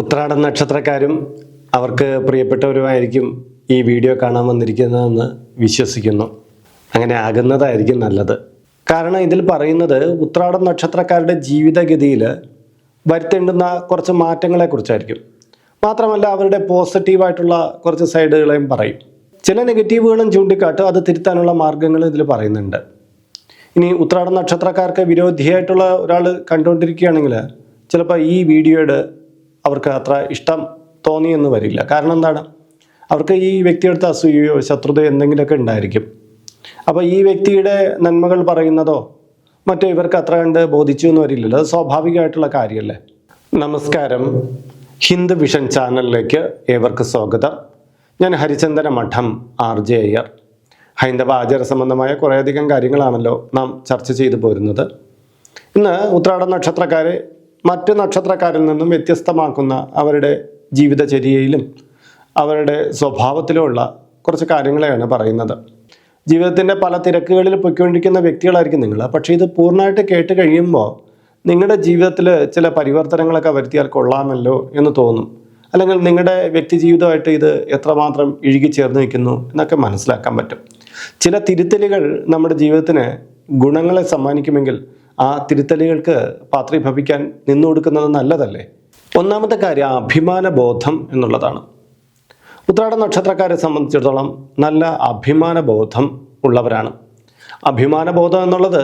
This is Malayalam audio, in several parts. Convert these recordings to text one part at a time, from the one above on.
ഉത്രാട നക്ഷത്രക്കാരും അവർക്ക് പ്രിയപ്പെട്ടവരുമായിരിക്കും ഈ വീഡിയോ കാണാൻ വന്നിരിക്കുന്നതെന്ന് വിശ്വസിക്കുന്നു. അങ്ങനെ ആകുന്നതായിരിക്കും നല്ലത്. കാരണം ഇതിൽ പറയുന്നത് ഉത്രാട നക്ഷത്രക്കാരുടെ ജീവിതഗതിയിൽ വരുത്തേണ്ടുന്ന കുറച്ച് മാറ്റങ്ങളെക്കുറിച്ചായിരിക്കും. മാത്രമല്ല അവരുടെ പോസിറ്റീവായിട്ടുള്ള കുറച്ച് സൈഡുകളെയും പറയും. ചില നെഗറ്റീവുകളും ചൂണ്ടിക്കാട്ടും അത് തിരുത്താനുള്ള മാർഗങ്ങൾ ഇതിൽ പറയുന്നുണ്ട്. ഇനി ഉത്രാട നക്ഷത്രക്കാർക്ക് വിരോധിയായിട്ടുള്ള ഒരാൾ കണ്ടുകൊണ്ടിരിക്കുകയാണെങ്കിൽ ചിലപ്പോൾ ഈ വീഡിയോയുടെ അവർക്ക് അത്ര ഇഷ്ടം തോന്നിയെന്ന് വരില്ല. കാരണം എന്താണ്? അവർക്ക് ഈ വ്യക്തിയെടുത്ത അസൂയയോ ശത്രുതയോ എന്തെങ്കിലുമൊക്കെ ഉണ്ടായിരിക്കും. അപ്പോൾ ഈ വ്യക്തിയുടെ നന്മകൾ പറയുന്നതോ മറ്റോ ഇവർക്ക് അത്ര കണ്ട് ബോധിച്ചു എന്ന് വരില്ലല്ലോ. അത് സ്വാഭാവികമായിട്ടുള്ള കാര്യമല്ലേ? നമസ്കാരം. ഹിന്ദു വിഷൻ ചാനലിലേക്ക് ഏവർക്ക് സ്വാഗതം. ഞാൻ ഹരിചന്ദന മഠം ആർ ജെ അയ്യർ. ഹൈന്ദവ ആചാര സംബന്ധമായ കുറേയധികം കാര്യങ്ങളാണല്ലോ നാം ചർച്ച ചെയ്തു പോരുന്നത്. ഇന്ന് ഉത്രാട നക്ഷത്രക്കാരെ മറ്റ് നക്ഷത്രക്കാരിൽ നിന്നും വ്യത്യസ്തമാക്കുന്ന അവരുടെ ജീവിതചര്യയിലും അവരുടെ സ്വഭാവത്തിലുമുള്ള കുറച്ച് കാര്യങ്ങളെയാണ് പറയുന്നത്. ജീവിതത്തിന്റെ പല തിരക്കുകളിൽ പൊയ്ക്കൊണ്ടിരിക്കുന്ന വ്യക്തികളായിരിക്കും നിങ്ങൾ. പക്ഷേ ഇത് പൂർണമായിട്ട് കേട്ട് കഴിയുമ്പോൾ നിങ്ങളുടെ ജീവിതത്തിൽ ചില പരിവർത്തനങ്ങളൊക്കെ വരുത്തിയാൽ കൊള്ളാമല്ലോ എന്ന് തോന്നും. അല്ലെങ്കിൽ നിങ്ങളുടെ വ്യക്തി ജീവിതമായിട്ട് ഇത് എത്രമാത്രം ഇഴുകിച്ചേർന്ന് നിൽക്കുന്നു എന്നൊക്കെ മനസ്സിലാക്കാൻ പറ്റും. ചില തിരുത്തലുകൾ നമ്മുടെ ജീവിതത്തിന് ഗുണങ്ങളെ സമ്മാനിക്കുമെങ്കിൽ ആ തിരുത്തലുകൾക്ക് പാത്രീഭവിക്കാൻ നിന്നു കൊടുക്കുന്നത് നല്ലതല്ലേ? ഒന്നാമത്തെ കാര്യം അഭിമാന ബോധം എന്നുള്ളതാണ്. ഉത്രാട നക്ഷത്രക്കാരെ സംബന്ധിച്ചിടത്തോളം നല്ല അഭിമാന ബോധം ഉള്ളവരാണ്. അഭിമാന ബോധം എന്നുള്ളത്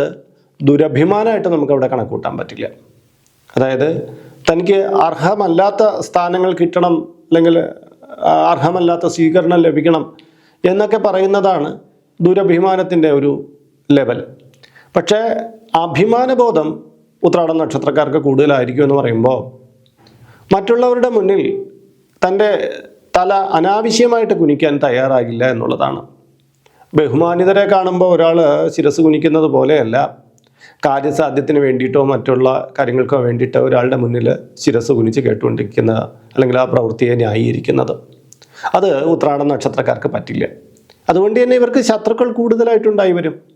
ദുരഭിമാനമായിട്ട് നമുക്ക് അവിടെ കണക്കൂട്ടാൻ പറ്റില്ല. അതായത് തനിക്ക് അർഹമല്ലാത്ത സ്ഥാനങ്ങൾ കിട്ടണം അല്ലെങ്കിൽ അർഹമല്ലാത്ത സ്വീകരണം ലഭിക്കണം എന്നൊക്കെ പറയുന്നതാണ് ദുരഭിമാനത്തിന്റെ ഒരു ലെവൽ. പക്ഷേ അഭിമാനബോധം ഉത്രാടം നക്ഷത്രക്കാർക്ക് കൂടുതലായിരിക്കും എന്ന് പറയുമ്പോൾ മറ്റുള്ളവരുടെ മുന്നിൽ തന്റെ തല അനാവശ്യമായിട്ട് കുനിക്കാൻ തയ്യാറാകില്ല എന്നുള്ളതാണ്. ബഹുമാനിതരെ കാണുമ്പോൾ ഒരാൾ ശിരസ് കുനിക്കുന്നത് പോലെയല്ല. കാര്യസാധ്യത്തിന് വേണ്ടിയിട്ടോ മറ്റുള്ള കാര്യങ്ങൾക്കോ വേണ്ടിയിട്ടോ ഒരാളുടെ മുന്നിൽ ശിരസ് കുനിച്ച് കേട്ടുകൊണ്ടിരിക്കുന്ന അല്ലെങ്കിൽ ആ പ്രവൃത്തിയെ ന്യായീകരിക്കുന്നത്. അത് ഉത്രാട നക്ഷത്രക്കാർക്ക് പറ്റില്ല. അതുകൊണ്ട് തന്നെ ഇവർക്ക് ശത്രുക്കൾ കൂടുതലായിട്ടുണ്ടായി വരും.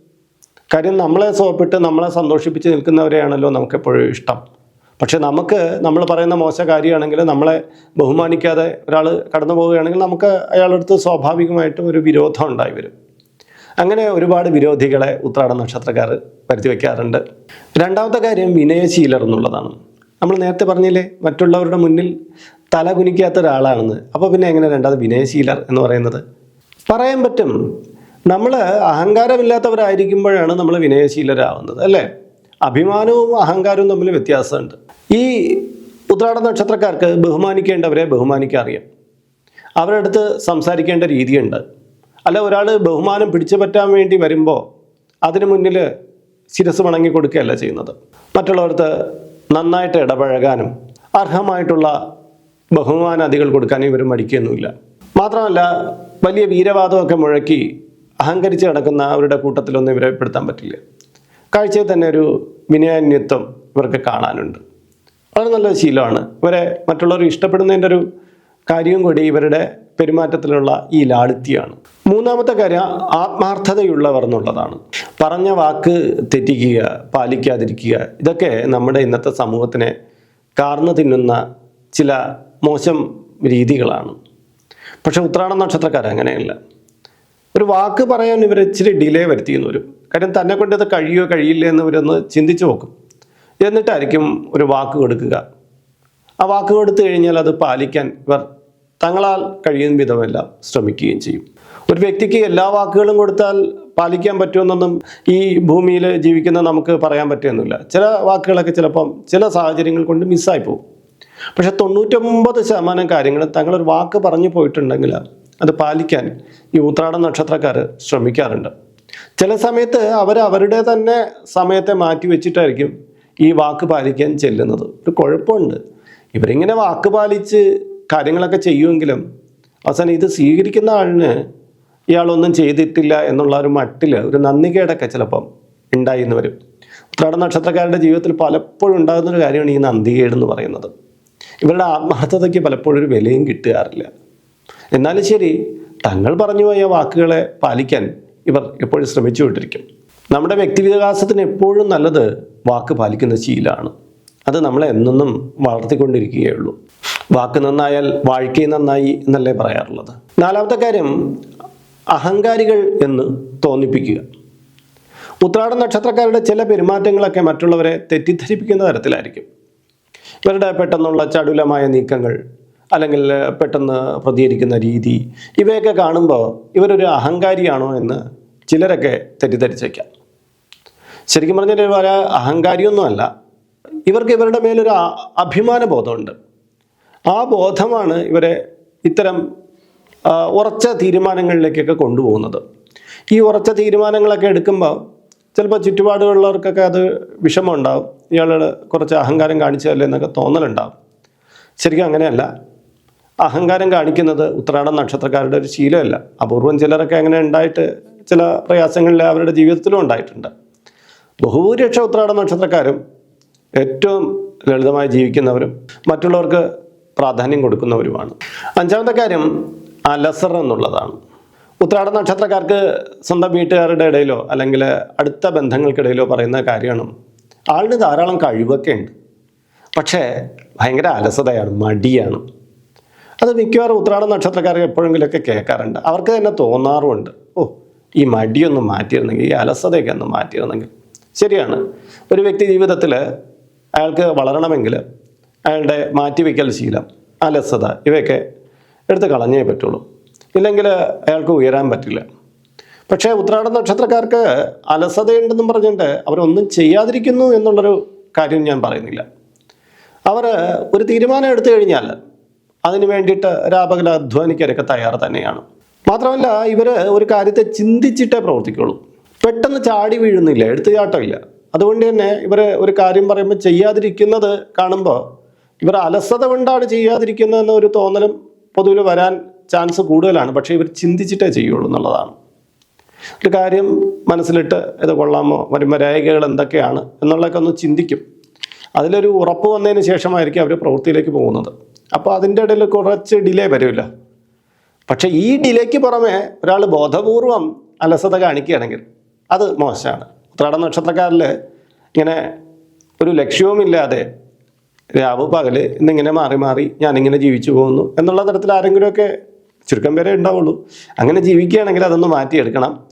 കാര്യം നമ്മളെ സോപ്പിട്ട് നമ്മളെ സന്തോഷിപ്പിച്ച് നിൽക്കുന്നവരെയാണല്ലോ നമുക്കെപ്പോഴും ഇഷ്ടം. പക്ഷെ നമുക്ക് നമ്മൾ പറയുന്ന മോശ കാര്യമാണെങ്കിൽ നമ്മളെ ബഹുമാനിക്കാതെ ഒരാൾ കടന്നു പോവുകയാണെങ്കിൽ നമുക്ക് അയാളടുത്ത് സ്വാഭാവികമായിട്ടും ഒരു വിരോധം ഉണ്ടായി വരും. അങ്ങനെ ഒരുപാട് വിരോധികളെ ഉത്രാട നക്ഷത്രക്കാർ വരുത്തി വയ്ക്കാറുണ്ട് രണ്ടാമത്തെ കാര്യം വിനയശീലർ എന്നുള്ളതാണ്. നമ്മൾ നേരത്തെ പറഞ്ഞില്ലേ മറ്റുള്ളവരുടെ മുന്നിൽ തല കുനിക്കാത്ത ഒരാളാണെന്ന്. അപ്പോൾ പിന്നെ എങ്ങനെ രണ്ടാമത് വിനയശീലർ എന്ന് പറയുന്നത്? പറയാൻ പറ്റും നമ്മൾ അഹങ്കാരമില്ലാത്തവരായിരിക്കുമ്പോഴാണ് നമ്മൾ വിനയശീലരാകുന്നത് അല്ലേ? അഭിമാനവും അഹങ്കാരവും തമ്മിൽ വ്യത്യാസമുണ്ട്. ഈ ഉത്രാട നക്ഷത്രക്കാർക്ക് ബഹുമാനിക്കേണ്ടവരെ ബഹുമാനിക്കാൻ അറിയാം. അവരുടെ അടുത്ത് സംസാരിക്കേണ്ട രീതിയുണ്ട്. അല്ല ഒരാൾ ബഹുമാനം പിടിച്ചു പറ്റാൻ വേണ്ടി വരുമ്പോൾ അതിന് മുന്നിൽ ശിരസ് വണങ്ങി കൊടുക്കുകയല്ല ചെയ്യുന്നത്. മറ്റുള്ളവർക്ക് നന്നായിട്ട് ഇടപഴകാനും അർഹമായിട്ടുള്ള ബഹുമാനാദികൾ കൊടുക്കാനും ഇവർ മടിക്കുകയൊന്നുമില്ല മാത്രമല്ല വലിയ വീരവാദമൊക്കെ മുഴക്കി അഹങ്കരിച്ച് കിടക്കുന്ന അവരുടെ കൂട്ടത്തിലൊന്നും ഇവരെ പെടുത്താൻ പറ്റില്ല. കാഴ്ചയിൽ തന്നെ ഒരു വിനയാന്യത്വം ഇവർക്ക് കാണാനുണ്ട്. വളരെ നല്ല ശീലമാണ്. ഇവരെ മറ്റുള്ളവർ ഇഷ്ടപ്പെടുന്നതിന്റെ ഒരു കാര്യവും കൂടി ഇവരുടെ പെരുമാറ്റത്തിലുള്ള ഈ ലാളിത്യമാണ്. മൂന്നാമത്തെ കാര്യം ആത്മാർത്ഥതയുള്ളവർ എന്നുള്ളതാണ്. പറഞ്ഞ വാക്ക് തെറ്റിക്കുക പാലിക്കാതിരിക്കുക ഇതൊക്കെ നമ്മുടെ ഇന്നത്തെ സമൂഹത്തിനെ കാർന്നു തിന്നുന്ന ചില മോശം രീതികളാണ്. പക്ഷെ ഉത്രാട നക്ഷത്രക്കാർ അങ്ങനെയല്ല. ഒരു വാക്ക് പറയാൻ ഇവർ ഇച്ചിരി ഡിലേ വരുത്തിയെന്ന് വരും. കാര്യം തന്നെ കൊണ്ട് അത് കഴിയോ കഴിയില്ല എന്ന് ഇവരൊന്ന് ചിന്തിച്ചു നോക്കും. എന്നിട്ടായിരിക്കും ഒരു വാക്ക് കൊടുക്കുക. ആ വാക്ക് കൊടുത്തു കഴിഞ്ഞാൽ അത് പാലിക്കാൻ ഇവർ തങ്ങളാൽ കഴിയുന്ന വിധമെല്ലാം ശ്രമിക്കുകയും ചെയ്യും. ഒരു വ്യക്തിക്ക് എല്ലാ വാക്കുകളും കൊടുത്താൽ പാലിക്കാൻ പറ്റുമെന്നൊന്നും ഈ ഭൂമിയിൽ ജീവിക്കുന്ന നമുക്ക് പറയാൻ പറ്റുമെന്നില്ല ചില വാക്കുകളൊക്കെ ചിലപ്പം ചില സാഹചര്യങ്ങൾ കൊണ്ട് മിസ്സായി പോകും. പക്ഷെ തൊണ്ണൂറ്റൊമ്പത് ശതമാനം കാര്യങ്ങൾ തങ്ങളൊരു വാക്ക് പറഞ്ഞു പോയിട്ടുണ്ടെങ്കിൽ അത് പാലിക്കാൻ ഈ ഉത്രാട നക്ഷത്രക്കാർ ശ്രമിക്കാറുണ്ട്. ചില സമയത്ത് അവർ അവരുടെ തന്നെ സമയത്തെ മാറ്റി വെച്ചിട്ടായിരിക്കും ഈ വാക്ക് പാലിക്കാൻ ചെല്ലുന്നത്. ഒരു കുഴപ്പമുണ്ട്. ഇവരിങ്ങനെ വാക്ക് പാലിച്ച് കാര്യങ്ങളൊക്കെ ചെയ്യുമെങ്കിലും അവസാനം ഇത് സ്വീകരിക്കുന്ന ആളിന് ഇയാളൊന്നും ചെയ്തിട്ടില്ല എന്നുള്ള ഒരു മട്ടിൽ ഒരു നന്ദികേടൊക്കെ ചിലപ്പം ഉണ്ടായി എന്ന് വരും. ഉത്രാട നക്ഷത്രക്കാരുടെ ജീവിതത്തിൽ പലപ്പോഴും ഉണ്ടാകുന്ന ഒരു കാര്യമാണ് ഈ നന്ദികേട് എന്ന് പറയുന്നത്. ഇവരുടെ ആത്മാർത്ഥതയ്ക്ക് പലപ്പോഴും ഒരു വിലയും കിട്ടാറില്ല എന്നാലും ശരി തങ്ങൾ പറഞ്ഞു പോയ വാക്കുകളെ പാലിക്കാൻ ഇവർ എപ്പോഴും ശ്രമിച്ചു കൊണ്ടിരിക്കും. നമ്മുടെ വ്യക്തിവികാസത്തിന് എപ്പോഴും നല്ലത് വാക്ക് പാലിക്കുന്ന ശീലമാണ് അത് നമ്മളെ എന്നെന്നും വളർത്തിക്കൊണ്ടിരിക്കുകയുള്ളൂ. വാക്ക് നന്നായാൽ വാഴ്ക്കൈ നന്നായി എന്നല്ലേ പറയാറുള്ളത്. നാലാമത്തെ കാര്യം അഹങ്കാരികൾ എന്ന് തോന്നിപ്പിക്കുക. ഉത്രാട നക്ഷത്രക്കാരുടെ ചില പെരുമാറ്റങ്ങളൊക്കെ മറ്റുള്ളവരെ തെറ്റിദ്ധരിപ്പിക്കുന്ന തരത്തിലായിരിക്കും. ഇവരുടെ പെട്ടെന്നുള്ള ചടുലമായ നീക്കങ്ങൾ അല്ലെങ്കിൽ പെട്ടെന്ന് പ്രതികരിക്കുന്ന രീതി ഇവയൊക്കെ കാണുമ്പോൾ ഇവരൊരു അഹങ്കാരിയാണോ എന്ന് ചിലരൊക്കെ തെറ്റിദ്ധരിച്ചേക്കാം. ശരിക്കും പറഞ്ഞാൽ ഇവർ അഹങ്കാരിയൊന്നുമല്ല. ഇവർക്ക് ഇവരുടെ മേലൊരു അഭിമാന ബോധമുണ്ട് ആ ബോധമാണ് ഇവരെ ഇത്തരം ഉറച്ച തീരുമാനങ്ങളിലേക്കൊക്കെ കൊണ്ടുപോകുന്നത്. ഈ ഉറച്ച തീരുമാനങ്ങളൊക്കെ എടുക്കുമ്പോൾ ചിലപ്പോൾ ചുറ്റുപാടുകളുള്ളവർക്കൊക്കെ അത് വിഷമമുണ്ടാവും. ഇയാളുടെ കുറച്ച് അഹങ്കാരം കാണിച്ചതല്ലേ എന്നൊക്കെ തോന്നലുണ്ടാവും. ശരിക്കും അങ്ങനെയല്ല. അഹങ്കാരം കാണിക്കുന്നത് ഉത്രാടം നക്ഷത്രക്കാരുടെ ഒരു ശീലമല്ല. അപൂർവം ചിലരൊക്കെ അങ്ങനെ ഉണ്ടായിട്ട് ചില പ്രയാസങ്ങളിൽ അവരുടെ ജീവിതത്തിലും ഉണ്ടായിട്ടുണ്ട്. ബഹുഭൂരിപക്ഷ ഉത്രാട നക്ഷത്രക്കാരും ഏറ്റവും ലളിതമായി ജീവിക്കുന്നവരും മറ്റുള്ളവർക്ക് പ്രാധാന്യം കൊടുക്കുന്നവരുമാണ്. അഞ്ചാമത്തെ കാര്യം അലസർ എന്നുള്ളതാണ്. ഉത്രാട നക്ഷത്രക്കാർക്ക് സ്വന്തം വീട്ടുകാരുടെ ഇടയിലോ അല്ലെങ്കിൽ അടുത്ത ബന്ധങ്ങൾക്കിടയിലോ പറയുന്ന കാര്യമാണ്. ആളിന് ധാരാളം കഴിവൊക്കെ ഉണ്ട്. പക്ഷേ ഭയങ്കര അലസതയാണ് മടിയാണ്. അത് മിക്കവാറും ഉത്രാട നക്ഷത്രക്കാർക്ക് എപ്പോഴെങ്കിലുമൊക്കെ കേൾക്കാറുണ്ട്. അവർക്ക് തന്നെ തോന്നാറുമുണ്ട്. ഓ ഈ മടിയൊന്ന് മാറ്റിയിരുന്നെങ്കിൽ ഈ അലസതയൊക്കെ ഒന്ന് മാറ്റിയിരുന്നെങ്കിൽ. ശരിയാണ്. ഒരു വ്യക്തി ജീവിതത്തിൽ അയാൾക്ക് വളരണമെങ്കിൽ അയാളുടെ മാറ്റിവെക്കൽ ശീലം അലസത ഇവയൊക്കെ എടുത്ത് കളഞ്ഞേ പറ്റുള്ളൂ. ഇല്ലെങ്കിൽ അയാൾക്ക് ഉയരാൻ പറ്റില്ല. പക്ഷേ ഉത്രാട നക്ഷത്രക്കാർക്ക് അലസതയുണ്ടെന്നും പറഞ്ഞിട്ട് അവരൊന്നും ചെയ്യാതിരിക്കുന്നു എന്നുള്ളൊരു കാര്യം ഞാൻ പറയുന്നില്ല. അവർ ഒരു തീരുമാനം എടുത്തു കഴിഞ്ഞാൽ അതിന് വേണ്ടിയിട്ട് രാപകൽ അധ്വാനിക്കാനൊക്കെ തയ്യാറ് തന്നെയാണ്. മാത്രമല്ല ഇവർ ഒരു കാര്യത്തെ ചിന്തിച്ചിട്ടേ പ്രവർത്തിക്കുള്ളൂ. പെട്ടെന്ന് ചാടി വീഴുന്നില്ല എടുത്തുചാട്ടമില്ല. അതുകൊണ്ട് തന്നെ ഇവർ ഒരു കാര്യം പറയുമ്പോൾ ചെയ്യാതിരിക്കുന്നത് കാണുമ്പോൾ ഇവർ അലസത കൊണ്ടാണ് ചെയ്യാതിരിക്കുന്നതെന്ന ഒരു തോന്നലും പൊതുവിൽ വരാൻ ചാൻസ് കൂടുതലാണ്. പക്ഷേ ഇവർ ചിന്തിച്ചിട്ടേ ചെയ്യുള്ളൂ എന്നുള്ളതാണ്. ഒരു കാര്യം മനസ്സിലിട്ട് ഇത് കൊള്ളാമോ വരുമ്പ രേഖകൾ എന്തൊക്കെയാണ് എന്നുള്ളതൊക്കെ ഒന്ന് ചിന്തിക്കും. അതിലൊരു ഉറപ്പ് വന്നതിന് ശേഷമായിരിക്കും അവർ പ്രവൃത്തിയിലേക്ക് പോകുന്നത്. അപ്പോൾ അതിന്റെ ഇടയിൽ കുറച്ച് ഡിലേ വരുമല്ലോ. പക്ഷേ ഈ ഡിലേക്ക് പുറമെ ഒരാൾ ബോധപൂർവം അലസത കാണിക്കുകയാണെങ്കിൽ അത് മോശമാണ്. ഉത്രാട നക്ഷത്രക്കാരിൽ ഇങ്ങനെ ഒരു ലക്ഷ്യവുമില്ലാതെ രാവ് പകൽ ഇന്നിങ്ങനെ മാറി മാറി ഞാനിങ്ങനെ ജീവിച്ചു പോകുന്നു എന്നുള്ള തരത്തിൽ ആരെങ്കിലുമൊക്കെ ചുരുക്കം പേരെ ഉണ്ടാവുള്ളൂ. അങ്ങനെ ജീവിക്കുകയാണെങ്കിൽ അതൊന്ന് മാറ്റിയെടുക്കണം.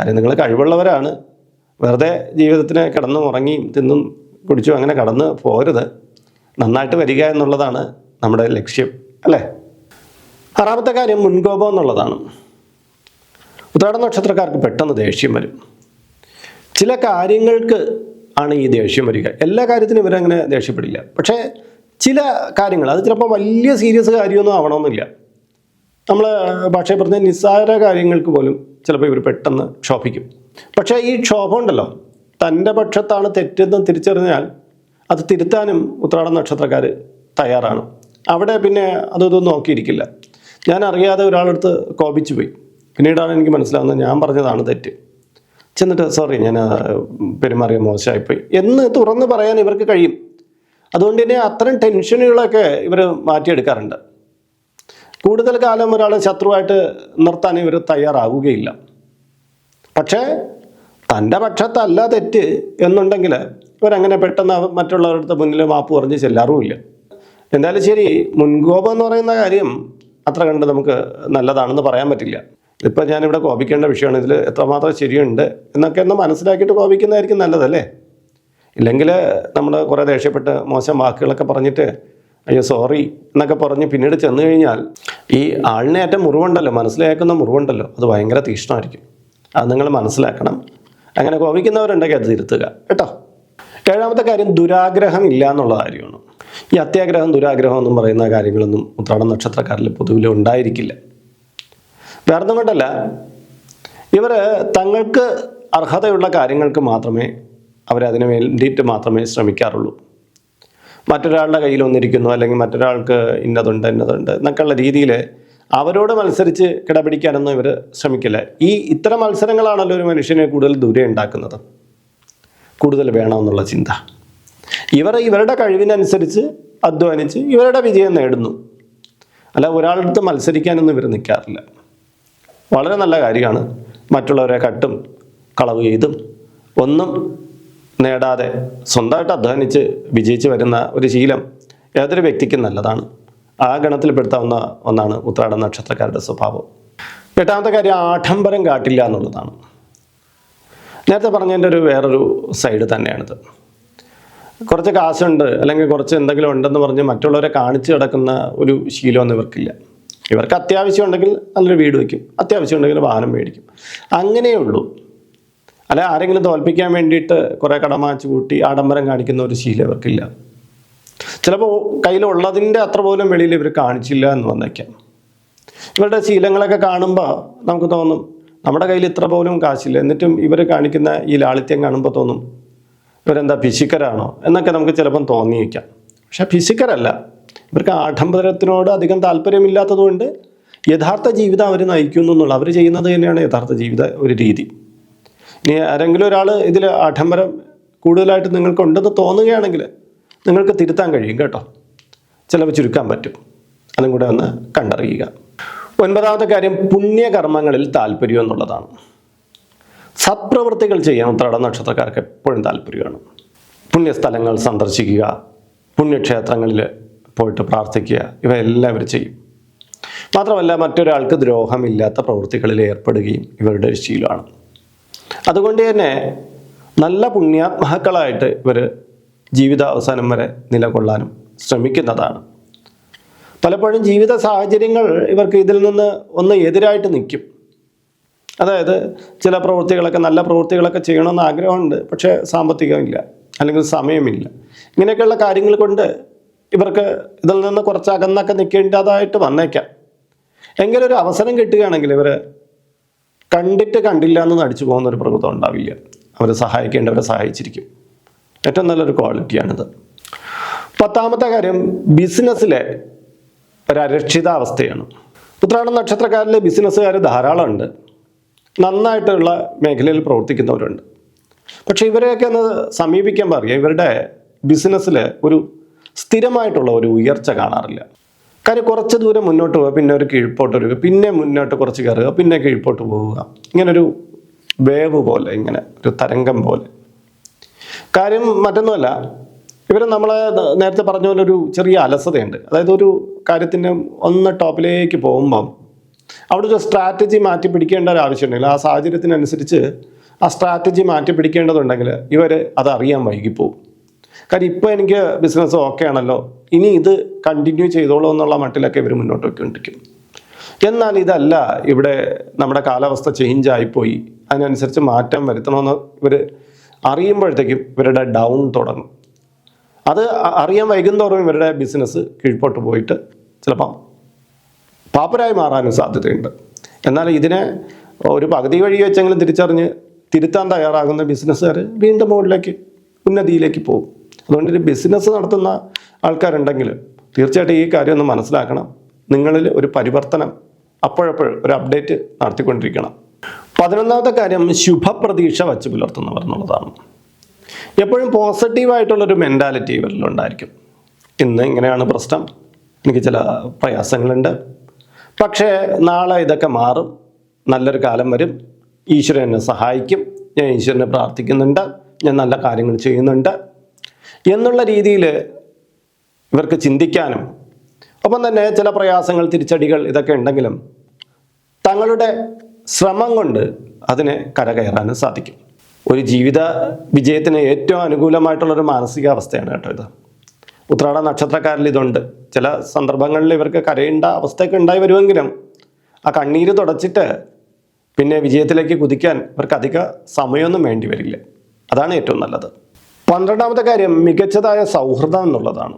കാര്യം നിങ്ങൾ കഴിവുള്ളവരാണ്. വെറുതെ ജീവിതത്തിന് കിടന്നും ഉറങ്ങിയും തിന്നും കുടിച്ചും അങ്ങനെ കടന്ന് പോരുത്. നന്നായിട്ട് വരിക എന്നുള്ളതാണ് നമ്മുടെ ലക്ഷ്യം അല്ലേ? ആറാമത്തെ കാര്യം മുൻകോപം എന്നുള്ളതാണ്. ഉത്രാട നക്ഷത്രക്കാർക്ക് പെട്ടെന്ന് ദേഷ്യം വരും. ചില കാര്യങ്ങൾക്ക് ആണ് ഈ ദേഷ്യം വരിക. എല്ലാ കാര്യത്തിനും ഇവരങ്ങനെ ദേഷ്യപ്പെടില്ല. പക്ഷേ ചില കാര്യങ്ങൾ അത് ചിലപ്പോൾ വലിയ സീരിയസ് കാര്യമൊന്നും ആവണമെന്നില്ല. നമ്മൾ പക്ഷേ പറഞ്ഞ നിസ്സാര കാര്യങ്ങൾക്ക് പോലും ചിലപ്പോൾ ഇവർ പെട്ടെന്ന് ക്ഷോഭിക്കും. പക്ഷേ ഈ ക്ഷോഭം ഉണ്ടല്ലോ. തന്റെ പക്ഷത്താണ് തെറ്റെന്ന് തിരിച്ചറിഞ്ഞാൽ അത് തിരുത്താനും ഉത്രാട നക്ഷത്രക്കാർ തയ്യാറാണ്. അവിടെ പിന്നെ അതൊന്നും നോക്കിയിരിക്കില്ല. ഞാൻ അറിയാതെ ഒരാളെടുത്ത് കോപിച്ചു പോയി. പിന്നീടാണ് എനിക്ക് മനസ്സിലാവുന്നത് ഞാൻ പറഞ്ഞതാണ് തെറ്റ്. ചെന്നിട്ട് സോറി ഞാൻ പെരുമാറിയ മോശമായിപ്പോയി. എന്ന് തുറന്ന് പറയാൻ ഇവർക്ക് കഴിയും. അതുകൊണ്ട് തന്നെ അത്തരം ടെൻഷനുകളൊക്കെ ഇവർ മാറ്റിയെടുക്കാറുണ്ട്. കൂടുതൽ കാലം ഒരാളെ ശത്രുവായിട്ട് നിർത്താൻ ഇവർ തയ്യാറാവുകയില്ല. പക്ഷേ തന്റെ പക്ഷത്തല്ല തെറ്റ് എന്നുണ്ടെങ്കിൽ ഇവരങ്ങനെ പെട്ടെന്ന് മറ്റുള്ളവരുടെ മുന്നിൽ മാപ്പ് പറഞ്ഞ് ചെല്ലാറുമില്ല. എന്തായാലും ശരി മുൻകോപം എന്ന് പറയുന്ന കാര്യം അത്ര കണ്ട് നമുക്ക് നല്ലതാണെന്ന് പറയാൻ പറ്റില്ല. ഇപ്പം ഞാനിവിടെ കോപിക്കേണ്ട വിഷയമാണ് ഇതിൽ എത്രമാത്രം ശരിയുണ്ട് എന്നൊക്കെ ഒന്ന് മനസ്സിലാക്കിയിട്ട് കോപിക്കുന്നതായിരിക്കും നല്ലതല്ലേ? ഇല്ലെങ്കിൽ നമ്മൾ കുറേ ദേഷ്യപ്പെട്ട് മോശം വാക്കുകളൊക്കെ പറഞ്ഞിട്ട് അയ്യോ സോറി എന്നൊക്കെ പറഞ്ഞ് പിന്നീട് ചെന്ന് കഴിഞ്ഞാൽ ഈ ആളിനെ ഏറ്റ മുറിവുണ്ടല്ലോ മനസ്സിലാക്കുന്ന മുറിവുണ്ടല്ലോ അത് ഭയങ്കര തീക്ഷ്ണമായിരിക്കും അത് നിങ്ങൾ മനസ്സിലാക്കണം. അങ്ങനെ കോപിക്കുന്നവരുണ്ടെങ്കിൽ അത് തിരുത്തുക കേട്ടോ? ഏഴാമത്തെ കാര്യം ദുരാഗ്രഹം ഇല്ല എന്നുള്ള കാര്യമാണ്. ഈ അത്യാഗ്രഹം ദുരാഗ്രഹം എന്നും പറയുന്ന കാര്യങ്ങളൊന്നും ഉത്രാടം നക്ഷത്രക്കാരിൽ പൊതുവിൽ ഉണ്ടായിരിക്കില്ല. വേറെ കൊണ്ടല്ല ഇവർ തങ്ങൾക്ക് അർഹതയുള്ള കാര്യങ്ങൾക്ക് മാത്രമേ അവരതിനു വേണ്ടിയിട്ട് മാത്രമേ ശ്രമിക്കാറുള്ളൂ. മറ്റൊരാളുടെ കയ്യിൽ ഒന്നിരിക്കുന്നു അല്ലെങ്കിൽ മറ്റൊരാൾക്ക് ഇന്നതുണ്ട് ഇന്നതുണ്ട് എന്നൊക്കെയുള്ള രീതിയിൽ അവരോട് മത്സരിച്ച് കിടപിടിക്കാനൊന്നും ഇവർ ശ്രമിക്കില്ല. ഈ ഇത്തരം മത്സരങ്ങളാണല്ലോ ഒരു മനുഷ്യനെ കൂടുതൽ ദൂരെ ഉണ്ടാക്കുന്നത്. കൂടുതൽ വേണമെന്നുള്ള ചിന്ത. ഇവർ ഇവരുടെ കഴിവിനനുസരിച്ച് അധ്വാനിച്ച് ഇവരുടെ വിജയം നേടുന്നു. അല്ല ഒരാളുടെ അടുത്ത് മത്സരിക്കാനൊന്നും ഇവർ നിൽക്കാറില്ല വളരെ നല്ല കാര്യമാണ് മറ്റുള്ളവരെ കട്ടും കളവ് ചെയ്തും ഒന്നും നേടാതെ സ്വന്തമായിട്ട് അധ്വാനിച്ച് വിജയിച്ച് വരുന്ന ഒരു ശീലം ഏതൊരു വ്യക്തിക്കും നല്ലതാണ്. ആ ഗണത്തിൽപ്പെടുത്താവുന്ന ഒന്നാണ് ഉത്രാട നക്ഷത്രക്കാരുടെ സ്വഭാവം. എട്ടാമത്തെ കാര്യം ആഡംബരം കാട്ടില്ല എന്നുള്ളതാണ്. നേരത്തെ പറഞ്ഞതിന്റെ ഒരു വേറൊരു സൈഡ് തന്നെയാണിത്. കുറച്ച് കാശുണ്ട് അല്ലെങ്കിൽ കുറച്ച് എന്തെങ്കിലും ഉണ്ടെന്ന് പറഞ്ഞ് മറ്റുള്ളവരെ കാണിച്ചു കിടക്കുന്ന ഒരു ശീലമൊന്നും ഇവർക്കില്ല. ഇവർക്ക് അത്യാവശ്യം ഉണ്ടെങ്കിൽ നല്ലൊരു വീട് വയ്ക്കും അത്യാവശ്യം ഉണ്ടെങ്കിൽ വാഹനം മേടിക്കും. അങ്ങനെയേ ഉള്ളൂ. അല്ല ആരെങ്കിലും തോൽപ്പിക്കാൻ വേണ്ടിയിട്ട് കുറേ കടമാച്ചു കൂട്ടി ആഡംബരം കാണിക്കുന്ന ഒരു ശീലം ഇവർക്കില്ല. ചിലപ്പോൾ കയ്യിലുള്ളതിന്റെ അത്ര പോലും വെളിയിൽ ഇവർ കാണിച്ചില്ല എന്ന് വന്നേക്കാം. ഇവരുടെ ശീലങ്ങളൊക്കെ കാണുമ്പോൾ നമുക്ക് തോന്നും നമ്മുടെ കയ്യിൽ ഇത്ര പോലും കാശില്ല. എന്നിട്ടും ഇവർ കാണിക്കുന്ന ഈ ലാളിത്യം കാണുമ്പോൾ തോന്നും ഇവരെന്താ ഫിസിക്കരാണോ എന്നൊക്കെ നമുക്ക് ചിലപ്പം തോന്നിയേക്കാം. പക്ഷെ പിശുക്കരല്ല ഇവർക്ക് ആഡംബരത്തിനോട് അധികം താല്പര്യമില്ലാത്തതുകൊണ്ട് യഥാർത്ഥ ജീവിതം അവർ നയിക്കുന്നു എന്നുള്ള അവർ ചെയ്യുന്നത് തന്നെയാണ് യഥാർത്ഥ ജീവിത ഒരു രീതി. ഇനി ആരെങ്കിലും ഒരാൾ ഇതിൽ ആഡംബരം കൂടുതലായിട്ട് നിങ്ങൾക്ക് ഉണ്ടെന്ന് തോന്നുകയാണെങ്കിൽ നിങ്ങൾക്ക് തിരുത്താൻ കഴിയും കേട്ടോ. ചിലവ് ചുരുക്കാൻ പറ്റും. അതും കൂടെ ഒന്ന് കണ്ടറിയുക. ഒൻപതാമത്തെ കാര്യം പുണ്യകർമ്മങ്ങളിൽ താല്പര്യം എന്നുള്ളതാണ്. സത്പ്രവൃത്തികൾ ചെയ്യാൻ ഉത്രാട നക്ഷത്രക്കാർക്ക് എപ്പോഴും താല്പര്യമാണ്. പുണ്യസ്ഥലങ്ങൾ സന്ദർശിക്കുക പുണ്യക്ഷേത്രങ്ങളിൽ പോയിട്ട് പ്രാർത്ഥിക്കുക ഇവയെല്ലാം ഇവർ ചെയ്യും. മാത്രമല്ല മറ്റൊരാൾക്ക് ദ്രോഹമില്ലാത്ത പ്രവൃത്തികളിൽ ഏർപ്പെടുകയും ഇവരുടെ ഒരു ശീലമാണ്. അതുകൊണ്ട് തന്നെ നല്ല പുണ്യാത്മാക്കളായിട്ട് ഇവർ ജീവിതാവസാനം വരെ നിലകൊള്ളാനും ശ്രമിക്കുന്നതാണ്. പലപ്പോഴും ജീവിത സാഹചര്യങ്ങൾ ഇവർക്ക് ഇതിൽ നിന്ന് ഒന്ന് എതിരായിട്ട് നിൽക്കും. അതായത് ചില പ്രവൃത്തികളൊക്കെ നല്ല പ്രവൃത്തികളൊക്കെ ചെയ്യണമെന്ന് ആഗ്രഹമുണ്ട് പക്ഷേ സാമ്പത്തികമില്ല അല്ലെങ്കിൽ സമയമില്ല. ഇങ്ങനെയൊക്കെയുള്ള കാര്യങ്ങൾ കൊണ്ട് ഇവർക്ക് ഇതിൽ നിന്ന് കുറച്ച് അകന്നൊക്കെ നിൽക്കേണ്ടതായിട്ട് വന്നേക്കാം. എങ്കിലും ഒരു അവസരം കിട്ടുകയാണെങ്കിൽ ഇവർ കണ്ടിട്ട് കണ്ടില്ല എന്ന് നടിച്ചു പോകുന്ന ഒരു പ്രകൃതം ഉണ്ടാവില്ല. അവരെ സഹായിക്കേണ്ടവരെ സഹായിച്ചിരിക്കും. ഏറ്റവും നല്ലൊരു ക്വാളിറ്റിയാണിത്. പത്താമത്തെ കാര്യം ബിസിനസ്സിലെ ഒരു അരക്ഷിതാവസ്ഥയാണ്. ഉത്രാടം നക്ഷത്രക്കാരിലെ ബിസിനസ്സുകാർ ധാരാളമുണ്ട്. നന്നായിട്ടുള്ള മേഖലയിൽ പ്രവർത്തിക്കുന്നവരുണ്ട്. പക്ഷേ ഇവരെയൊക്കെ ഒന്ന് സമീപിക്കാൻ പറയുക ഇവരുടെ ബിസിനസ്സിൽ ഒരു സ്ഥിരമായിട്ടുള്ള ഒരു ഉയർച്ച കാണാറില്ല. കാര്യം കുറച്ച് ദൂരം മുന്നോട്ട് പോവുക പിന്നെ ഒരു കീഴ്പോട്ട് വരിക പിന്നെ മുന്നോട്ട് കുറച്ച് കയറുക പിന്നെ കീഴ്പോട്ട് പോവുക. ഇങ്ങനൊരു വേവ് പോലെ ഇങ്ങനെ ഒരു തരംഗം പോലെ. കാര്യം മറ്റൊന്നുമല്ല ഇവർ നമ്മളെ നേരത്തെ പറഞ്ഞ പോലെ ഒരു ചെറിയ അലസതയുണ്ട്. അതായത് ഒരു കാര്യത്തിന്റെ ഒന്ന് ടോപ്പിലേക്ക് പോകുമ്പം അവിടെ ഒരു സ്ട്രാറ്റജി മാറ്റി പിടിക്കേണ്ട ഒരു ആവശ്യമുണ്ടെങ്കിൽ ആ സാഹചര്യത്തിനനുസരിച്ച് ആ സ്ട്രാറ്റജി മാറ്റി പിടിക്കേണ്ടതുണ്ടെങ്കിൽ ഇവർ അതറിയാൻ വൈകിപ്പോവും. കാര്യം ഇപ്പോൾ എനിക്ക് ബിസിനസ് ഓക്കെ ആണല്ലോ ഇനി ഇത് കണ്ടിന്യൂ ചെയ്തോളൂ എന്നുള്ള മട്ടിലൊക്കെ ഇവർ മുന്നോട്ട് വെക്കൊണ്ടിരിക്കും എന്നാൽ ഇതല്ല ഇവിടെ നമ്മുടെ കാലാവസ്ഥ ചേഞ്ച് ആയിപ്പോയി അതിനനുസരിച്ച് മാറ്റം വരുത്തണമെന്ന് ഇവർ അറിയുമ്പോഴത്തേക്കും ഇവരുടെ ഡൗൺ തുടങ്ങും. അത് അറിയാൻ വൈകുന്നതോറും ഇവരുടെ ബിസിനസ് കീഴ്പോട്ട് പോയിട്ട് ചിലപ്പം പാപ്പരായി മാറാനും സാധ്യതയുണ്ട്. എന്നാൽ ഇതിനെ ഒരു പകുതി വഴി വെച്ചെങ്കിലും തിരിച്ചറിഞ്ഞ് തിരുത്താൻ തയ്യാറാകുന്ന ബിസിനസ്സുകാർ വീണ്ടും മുകളിലേക്ക് ഉന്നതിയിലേക്ക് പോകും. അതുകൊണ്ട് ഒരു ബിസിനസ് നടത്തുന്ന ആൾക്കാരുണ്ടെങ്കിൽ തീർച്ചയായിട്ടും ഈ കാര്യം ഒന്ന് മനസ്സിലാക്കണം. നിങ്ങളിൽ ഒരു പരിവർത്തനം അപ്പോഴപ്പോഴും ഒരു അപ്ഡേറ്റ് നടത്തിക്കൊണ്ടിരിക്കണം. പതിനൊന്നാമത്തെ കാര്യം ശുഭപ്രതീക്ഷ വച്ച് പുലർത്തുന്നവർ എന്നുള്ളതാണ്. എപ്പോഴും പോസിറ്റീവായിട്ടുള്ളൊരു മെന്റാലിറ്റി ഇവരിലുണ്ടായിരിക്കും. ഇന്ന് ഇങ്ങനെയാണ് പ്രശ്നം. എനിക്ക് ചില പ്രയാസങ്ങളുണ്ട്. പക്ഷേ നാളെ ഇതൊക്കെ മാറും. നല്ലൊരു കാലം വരും. ഈശ്വരൻ എന്നെ സഹായിക്കും. ഞാൻ ഈശ്വരനെ പ്രാർത്ഥിക്കുന്നുണ്ട്. ഞാൻ നല്ല കാര്യങ്ങൾ ചെയ്യുന്നുണ്ട് എന്നുള്ള രീതിയിൽ ഇവർക്ക് ചിന്തിക്കാനും ഒപ്പം തന്നെ ചില പ്രയാസങ്ങൾ തിരിച്ചടികൾ ഇതൊക്കെ ഉണ്ടെങ്കിലും തങ്ങളുടെ ശ്രമം കൊണ്ട് അതിനെ കരകയറാനും സാധിക്കും. ഒരു ജീവിത വിജയത്തിന് ഏറ്റവും അനുകൂലമായിട്ടുള്ളൊരു മാനസികാവസ്ഥയാണ് കേട്ടോ ഇത്. ഉത്രാട നക്ഷത്രക്കാരിൽ ഇതുണ്ട്. ചില സന്ദർഭങ്ങളിൽ ഇവർക്ക് കരയേണ്ട അവസ്ഥയൊക്കെ ഉണ്ടായി വരുമെങ്കിലും ആ കണ്ണീര് തുടച്ചിട്ട് പിന്നെ വിജയത്തിലേക്ക് കുതിക്കാൻ ഇവർക്ക് അധിക സമയമൊന്നും വേണ്ടി വരില്ല. അതാണ് ഏറ്റവും നല്ലത്. പന്ത്രണ്ടാമത്തെ കാര്യം മികച്ചതായ സൗഹൃദം എന്നുള്ളതാണ്.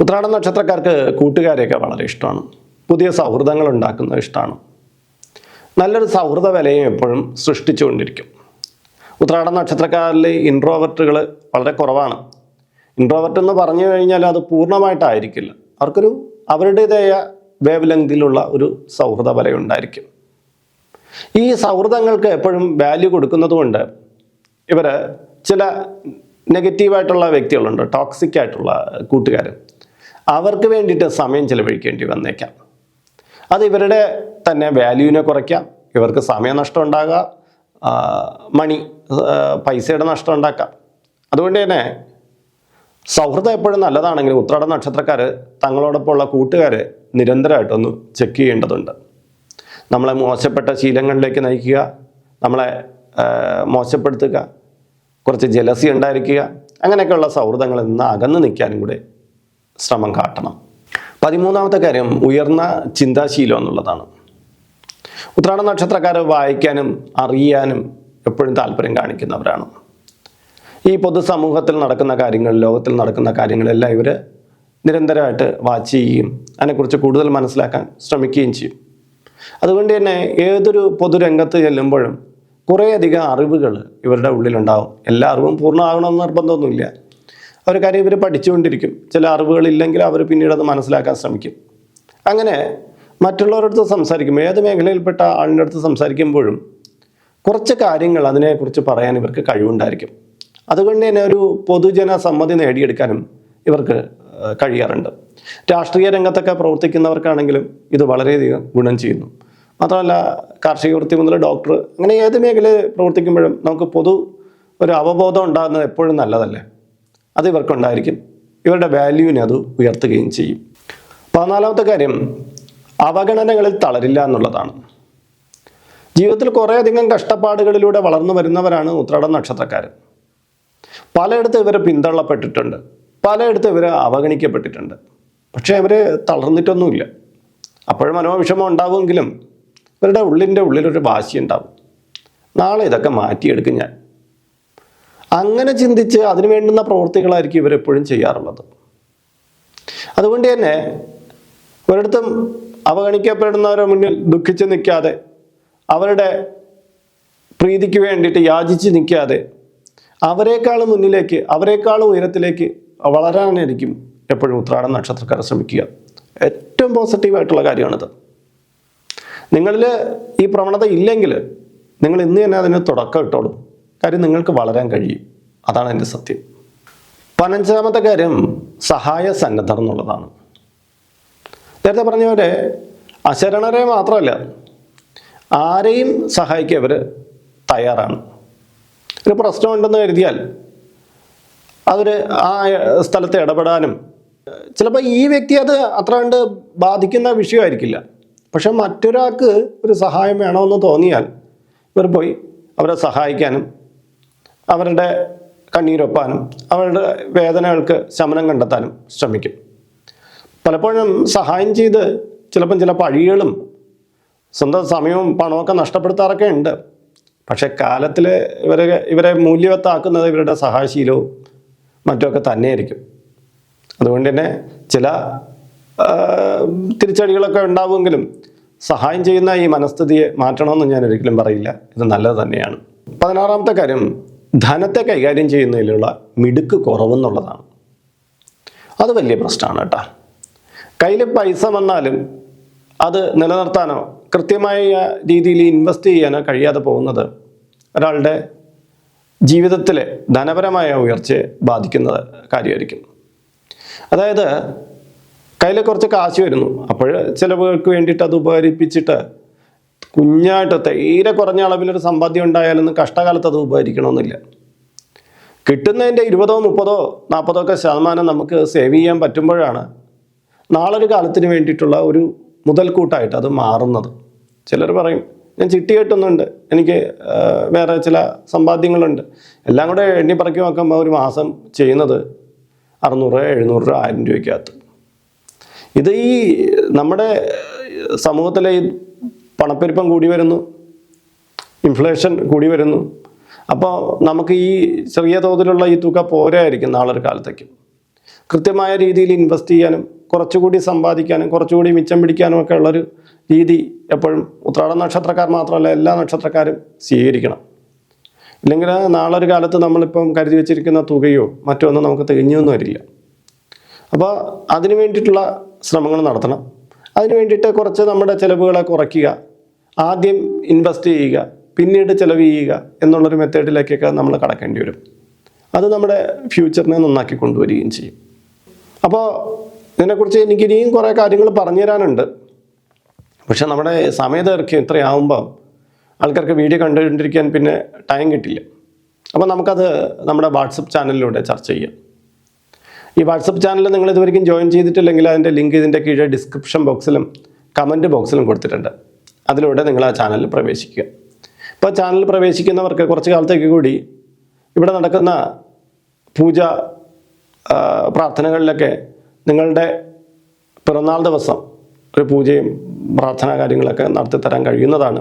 ഉത്രാട നക്ഷത്രക്കാർക്ക് കൂട്ടുകാരെയൊക്കെ വളരെ ഇഷ്ടമാണ്. പുതിയ സൗഹൃദങ്ങൾ ഉണ്ടാക്കുന്നത് ഇഷ്ടമാണ്. നല്ലൊരു സൗഹൃദ വിലയും എപ്പോഴും സൃഷ്ടിച്ചുകൊണ്ടിരിക്കും. ഉത്രാട നക്ഷത്രക്കാരിലെ ഇൻട്രോവർട്ടുകൾ വളരെ കുറവാണ്. ഇൻട്രോവർട്ട് എന്ന് പറഞ്ഞു കഴിഞ്ഞാൽ അത് പൂർണമായിട്ടായിരിക്കില്ല. അവർക്കൊരു അവരുടേതായ വേവ് ലെങ്തിലുള്ള ഒരു സൗഹൃദ വലയുണ്ടായിരിക്കും. ഈ സൗഹൃദങ്ങൾക്ക് എപ്പോഴും വാല്യൂ കൊടുക്കുന്നത് കൊണ്ട് ഇവർ ചില നെഗറ്റീവായിട്ടുള്ള വ്യക്തികളുണ്ട് ടോക്സിക് ആയിട്ടുള്ള കൂട്ടുകാർ അവർക്ക് വേണ്ടിയിട്ട് സമയം ചിലവഴിക്കേണ്ടി വന്നേക്കാം. അത് ഇവരുടെ തന്നെ വാല്യൂവിനെ കുറയ്ക്കാം. ഇവർക്ക് സമയനഷ്ടം ഉണ്ടാകാം. മണി പൈസയുടെ നഷ്ടം ഉണ്ടാക്കാം. അതുകൊണ്ട് തന്നെ സൗഹൃദം എപ്പോഴും നല്ലതാണെങ്കിലും ഉത്രാട നക്ഷത്രക്കാർ തങ്ങളോടൊപ്പമുള്ള കൂട്ടുകാരെ നിരന്തരമായിട്ടൊന്ന് ചെക്ക് ചെയ്യേണ്ടതുണ്ട്. നമ്മളെ മോശപ്പെട്ട ശീലങ്ങളിലേക്ക് നയിക്കുക നമ്മളെ മോശപ്പെടുത്തുക കുറച്ച് ജലസി ഉണ്ടായിരിക്കുക അങ്ങനെയൊക്കെയുള്ള സൗഹൃദങ്ങളിൽ നിന്ന് അകന്നു നിൽക്കാനും കൂടെ ശ്രമം കാട്ടണം. പതിമൂന്നാമത്തെ കാര്യം ഉയർന്ന ചിന്താശീലം എന്നുള്ളതാണ്. ഉത്രാട നക്ഷത്രക്കാരെ വായിക്കാനും അറിയാനും എപ്പോഴും താല്പര്യം കാണിക്കുന്നവരാണ്. ഈ പൊതുസമൂഹത്തിൽ നടക്കുന്ന കാര്യങ്ങൾ ലോകത്തിൽ നടക്കുന്ന കാര്യങ്ങളെല്ലാം ഇവർ നിരന്തരമായിട്ട് വാച്ച് ചെയ്യുകയും അതിനെക്കുറിച്ച് കൂടുതൽ മനസ്സിലാക്കാൻ ശ്രമിക്കുകയും ചെയ്യും. അതുകൊണ്ട് തന്നെ ഏതൊരു പൊതുരംഗത്ത് ചെല്ലുമ്പോഴും കുറേയധികം അറിവുകൾ ഇവരുടെ ഉള്ളിലുണ്ടാവും. എല്ലാ അറിവും പൂർണമാകണമെന്ന് നിർബന്ധമൊന്നുമില്ല. അവർ കാര്യം ഇവർ പഠിച്ചുകൊണ്ടിരിക്കും. ചില അറിവുകളില്ലെങ്കിൽ അവർ പിന്നീട് അത് മനസ്സിലാക്കാൻ ശ്രമിക്കും. അങ്ങനെ മറ്റുള്ളവരടുത്ത് സംസാരിക്കും. ഏത് മേഖലയിൽപ്പെട്ട ആളിന്റെ അടുത്ത് സംസാരിക്കുമ്പോഴും കുറച്ച് കാര്യങ്ങൾ അതിനെക്കുറിച്ച് പറയാൻ ഇവർക്ക് കഴിവുണ്ടായിരിക്കും. അതുകൊണ്ട് തന്നെ ഒരു പൊതുജന സമ്മതി നേടിയെടുക്കാനും ഇവർക്ക് കഴിയാറുണ്ട്. രാഷ്ട്രീയ രംഗത്തൊക്കെ പ്രവർത്തിക്കുന്നവർക്കാണെങ്കിലും ഇത് വളരെയധികം ഗുണം ചെയ്യുന്നു. മാത്രമല്ല കാർഷിക വൃത്തി മുതൽ ഡോക്ടർ അങ്ങനെ ഏത് മേഖലയിൽ പ്രവർത്തിക്കുമ്പോഴും നമുക്ക് പൊതു ഒരു അവബോധം ഉണ്ടാകുന്നത് എപ്പോഴും നല്ലതല്ലേ? അത് ഇവർക്കുണ്ടായിരിക്കും. ഇവരുടെ വാല്യൂവിനെ അത് ഉയർത്തുകയും ചെയ്യും. പതിനാലാമത്തെ കാര്യം അവഗണനകളിൽ തളരില്ല എന്നുള്ളതാണ്. ജീവിതത്തിൽ കുറേയധികം കഷ്ടപ്പാടുകളിലൂടെ വളർന്നു വരുന്നവരാണ് ഉത്രാടം നക്ഷത്രക്കാർ പലയിടത്തും ഇവർ പിന്തള്ളപ്പെട്ടിട്ടുണ്ട്. പലയിടത്തും ഇവർ അവഗണിക്കപ്പെട്ടിട്ടുണ്ട്. പക്ഷേ അവർ തളർന്നിട്ടൊന്നുമില്ല. അപ്പോഴും മനോവിഷമം ഉണ്ടാവുമെങ്കിലും ഇവരുടെ ഉള്ളിന്റെ ഉള്ളിലൊരു വാശി ഉണ്ടാവും നാളെ ഇതൊക്കെ മാറ്റിയെടുക്കും ഞാൻ. അങ്ങനെ ചിന്തിച്ച് അതിനു വേണ്ടുന്ന പ്രവൃത്തികളായിരിക്കും ഇവരെപ്പോഴും ചെയ്യാറുള്ളത്. അതുകൊണ്ട് തന്നെ ഒരിടത്തും അവഗണിക്കപ്പെടുന്നവരുടെ മുന്നിൽ ദുഃഖിച്ച് നിൽക്കാതെ അവരുടെ പ്രീതിക്ക് വേണ്ടിയിട്ട് യാചിച്ച് നിൽക്കാതെ അവരെക്കാളും മുന്നിലേക്ക് അവരെക്കാളും ഉയരത്തിലേക്ക് വളരാനായിരിക്കും എപ്പോഴും ഉത്രാടം നക്ഷത്രക്കാർ ശ്രമിക്കുക. ഏറ്റവും പോസിറ്റീവായിട്ടുള്ള കാര്യമാണിത്. നിങ്ങളിൽ ഈ പ്രവണത ഇല്ലെങ്കിൽ നിങ്ങൾ ഇന്ന് തന്നെ അതിന് തുടക്കം ഇട്ടോളൂ. കാര്യം നിങ്ങൾക്ക് വളരാൻ കഴിയും. അതാണ് എന്റെ സത്യം. പതിനഞ്ചാമത്തെ കാര്യം സഹായ സന്നദ്ധർ എന്നുള്ളതാണ്. നേരത്തെ പറഞ്ഞ പോലെ അശരണരെ മാത്രമല്ല ആരെയും സഹായിക്കാൻ അവർ തയ്യാറാണ്. ഒരു പ്രശ്നമുണ്ടെന്ന് കരുതിയാൽ അവർ ആ സ്ഥലത്ത് ഇടപെടാനും ചിലപ്പോൾ ഈ വ്യക്തി അത് അത്ര കണ്ട് ബാധിക്കുന്ന വിഷയമായിരിക്കില്ല. പക്ഷെ മറ്റൊരാൾക്ക് ഒരു സഹായം വേണമെന്ന് തോന്നിയാൽ ഇവർ പോയി അവരെ സഹായിക്കാനും അവരുടെ കണ്ണീരൊപ്പാനും അവരുടെ വേദനകൾക്ക് ശമനം കണ്ടെത്താനും ശ്രമിക്കും. പലപ്പോഴും സഹായം ചെയ്ത് ചിലപ്പം ചില പഴികളും സ്വന്തം സമയവും പണമൊക്കെ നഷ്ടപ്പെടുത്താറൊക്കെ ഉണ്ട്. പക്ഷെ കാലത്തിൽ ഇവരെ ഇവരെ മൂല്യവത്താക്കുന്നത് ഇവരുടെ സഹായശീലവും മറ്റുമൊക്കെ തന്നെയായിരിക്കും. അതുകൊണ്ട് തന്നെ ചില തിരിച്ചടികളൊക്കെ ഉണ്ടാവുമെങ്കിലും സഹായം ചെയ്യുന്ന ഈ മനസ്ഥിതിയെ മാറ്റണമെന്ന് ഞാൻ ഒരിക്കലും പറയില്ല. ഇത് നല്ലത് തന്നെയാണ്. പതിനാറാമത്തെ കാര്യം ധനത്തെ കൈകാര്യം ചെയ്യുന്നതിലുള്ള മിടുക്ക് കുറവെന്നുള്ളതാണ്. അത് വലിയ പ്രശ്നമാണ് കേട്ടോ. കയ്യിൽ പൈസ വന്നാലും അത് നിലനിർത്താനോ? കൃത്യമായ രീതിയിൽ ഇൻവെസ്റ്റ് ചെയ്യാനോ കഴിയാതെ പോകുന്നത് ഒരാളുടെ ജീവിതത്തിലെ ധനപരമായ ഉയർച്ചയെ ബാധിക്കുന്ന കാര്യമായിരിക്കും. അതായത് കയ്യിൽ കുറച്ച് കാശ് വരുന്നു. അപ്പോൾ ചിലവുകൾക്ക് വേണ്ടിയിട്ട് അത് ഉപകരിപ്പിച്ചിട്ട് കുഞ്ഞായിട്ട് തീരെ കുറഞ്ഞ അളവിലൊരു സമ്പാദ്യം ഉണ്ടായാലൊന്നും കഷ്ടകാലത്ത് അത് ഉപകരിക്കണമെന്നില്ല. കിട്ടുന്നതിന്റെ ഇരുപതോ മുപ്പതോ നാൽപ്പതോ ഒക്കെ ശതമാനം നമുക്ക് സേവ് ചെയ്യാൻ പറ്റുമ്പോഴാണ് നാളൊരു കാലത്തിന് വേണ്ടിയിട്ടുള്ള ഒരു മുതൽക്കൂട്ടായിട്ട് അത് മാറുന്നത്. ചിലർ പറയും ഞാൻ ചിട്ടി കെട്ടുന്നുണ്ട് എനിക്ക് വേറെ ചില സമ്പാദ്യങ്ങളുണ്ട്. എല്ലാം കൂടെ എണ്ണി പറക്കി നോക്കുമ്പോൾ ഒരു മാസം ചെയ്യുന്നത് അറുന്നൂറ് എഴുന്നൂറ് രൂപ ആയിരം രൂപയ്ക്കകത്ത്. ഇത് ഈ നമ്മുടെ സമൂഹത്തിലെ ഈ പണപ്പെരുപ്പം കൂടി വരുന്നു ഇൻഫ്ലേഷൻ കൂടി വരുന്നു. അപ്പോൾ നമുക്ക് ഈ ചെറിയ തോതിലുള്ള ഈ തുക പോരായിരിക്കും നാളൊരു കാലത്തേക്ക്. കൃത്യമായ രീതിയിൽ ഇൻവെസ്റ്റ് ചെയ്യാനും കുറച്ചുകൂടി സമ്പാദിക്കാനും കുറച്ചുകൂടി മിച്ചം പിടിക്കാനും ഒക്കെ ഉള്ളൊരു രീതി എപ്പോഴും ഉത്രാട നക്ഷത്രക്കാർ മാത്രമല്ല എല്ലാ നക്ഷത്രക്കാരും സ്വീകരിക്കണം. ഇല്ലെങ്കിൽ നാളൊരു കാലത്ത് നമ്മളിപ്പം കരുതി വെച്ചിരിക്കുന്ന തുകയോ മറ്റോ ഒന്നും നമുക്ക് തികഞ്ഞൊന്നും വരില്ല. അപ്പോൾ അതിനു വേണ്ടിയിട്ടുള്ള ശ്രമങ്ങൾ നടത്തണം. അതിന് വേണ്ടിയിട്ട് കുറച്ച് നമ്മുടെ ചിലവുകളെ കുറയ്ക്കുക. ആദ്യം ഇൻവെസ്റ്റ് ചെയ്യുക. പിന്നീട് ചിലവ് ചെയ്യുക എന്നുള്ളൊരു മെത്തേഡിലേക്കൊക്കെ നമ്മൾ കടക്കേണ്ടി വരും. അത് നമ്മുടെ ഫ്യൂച്ചറിനെ നന്നാക്കി കൊണ്ടുവരികയും ചെയ്യും. അപ്പോൾ ഇതിനെക്കുറിച്ച് എനിക്ക് ഇനിയും കുറേ കാര്യങ്ങൾ പറഞ്ഞു തരാനുണ്ട്. പക്ഷെ നമ്മുടെ സമയദൈർഘ്യം ഇത്രയാവുമ്പം ആൾക്കാർക്ക് വീഡിയോ കണ്ടുകൊണ്ടിരിക്കാൻ പിന്നെ ടൈം കിട്ടില്ല. അപ്പോൾ നമുക്കത് നമ്മുടെ വാട്സപ്പ് ചാനലിലൂടെ ചർച്ച ചെയ്യാം. ഈ വാട്സപ്പ് ചാനൽ നിങ്ങൾ ഇതുവരെയും ജോയിൻ ചെയ്തിട്ടില്ലെങ്കിൽ അതിന്റെ ലിങ്ക് ഇതിന്റെ കീഴെ ഡിസ്ക്രിപ്ഷൻ ബോക്സിലും കമന്റ് ബോക്സിലും കൊടുത്തിട്ടുണ്ട്. അതിലൂടെ നിങ്ങൾ ആ ചാനലിൽ പ്രവേശിക്കുക. ഇപ്പോൾ ചാനലിൽ പ്രവേശിക്കുന്നവർക്ക് കുറച്ച് കാലത്തേക്ക് കൂടി ഇവിടെ നടക്കുന്ന പൂജ പ്രാർത്ഥനകളിലൊക്കെ നിങ്ങളുടെ പിറന്നാൾ ദിവസം ഒരു പൂജയും പ്രാർത്ഥനാ കാര്യങ്ങളൊക്കെ നടത്തി തരാൻ കഴിയുന്നതാണ്.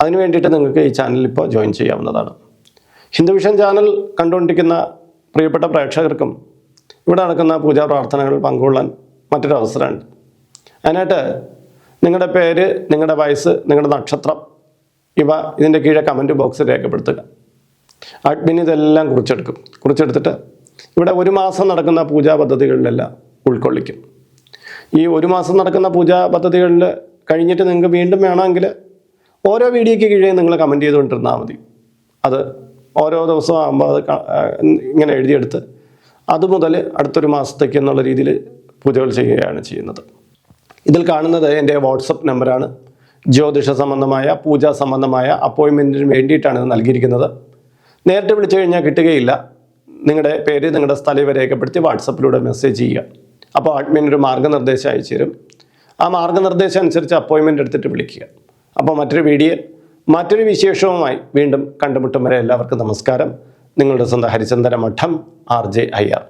അതിനു വേണ്ടിയിട്ട് നിങ്ങൾക്ക് ഈ ചാനൽ ഇപ്പോൾ ജോയിൻ ചെയ്യാവുന്നതാണ്. ഹിന്ദു വിഷൻ ചാനൽ കണ്ടുകൊണ്ടിരിക്കുന്ന പ്രിയപ്പെട്ട പ്രേക്ഷകർക്കും ഇവിടെ നടക്കുന്ന പൂജാ പ്രാർത്ഥനകളിൽ പങ്കുകൊള്ളാൻ മറ്റൊരു അവസരമുണ്ട്. അതിനായിട്ട് നിങ്ങളുടെ പേര് നിങ്ങളുടെ വയസ്സ് നിങ്ങളുടെ നക്ഷത്രം ഇവ ഇതിന്റെ കീഴെ കമന്റ് ബോക്സിൽ രേഖപ്പെടുത്തുക. അഡ്മിൻ ഇതെല്ലാം കുറിച്ചെടുക്കും. കുറിച്ചെടുത്തിട്ട് ഇവിടെ ഒരു മാസം നടക്കുന്ന പൂജാ പദ്ധതികളിലെല്ലാം ഉൾക്കൊള്ളിക്കും. ഈ ഒരു മാസം നടക്കുന്ന പൂജാ പദ്ധതികളിൽ കഴിഞ്ഞിട്ട് നിങ്ങൾക്ക് വീണ്ടും വേണമെങ്കിൽ ഓരോ വീഡിയോയ്ക്ക് കീഴേ നിങ്ങൾ കമന്റ് ചെയ്തുകൊണ്ടിരുന്നാൽ മതി. അത് ഓരോ ദിവസം ആകുമ്പോൾ അത് ഇങ്ങനെ എഴുതിയെടുത്ത് അത് മുതൽ അടുത്തൊരു മാസത്തേക്ക് എന്നുള്ള രീതിയിൽ പൂജകൾ ചെയ്യുകയാണ് ചെയ്യുന്നത്. ഇതിൽ കാണുന്നത് എന്റെ വാട്സപ്പ് നമ്പറാണ്. ജ്യോതിഷ സംബന്ധമായ പൂജാ സംബന്ധമായ അപ്പോയിൻമെന്റിന് വേണ്ടിയിട്ടാണ് ഇത് നൽകിയിരിക്കുന്നത്. നേരിട്ട് വിളിച്ചു കഴിഞ്ഞാൽ കിട്ടുകയില്ല. നിങ്ങളുടെ പേര് നിങ്ങളുടെ സ്ഥലം രേഖപ്പെടുത്തി വാട്സപ്പിലൂടെ മെസ്സേജ് ചെയ്യുക. അപ്പോൾ അഡ്മിൻ ഒരു മാർഗനിർദ്ദേശം അയച്ചു തരും. ആ മാർഗനിർദ്ദേശം അനുസരിച്ച് അപ്പോയിൻമെന്റ് എടുത്തിട്ട് വിളിക്കുക. അപ്പോൾ മറ്റൊരു വീഡിയോ മറ്റൊരു വിശേഷവുമായി വീണ്ടും കണ്ടുമുട്ടും വരെ എല്ലാവർക്കും നമസ്കാരം. നിങ്ങളുടെ സ്വന്തം ഹരിചന്ദന മഠം ആർ ജെ അയ്യർ.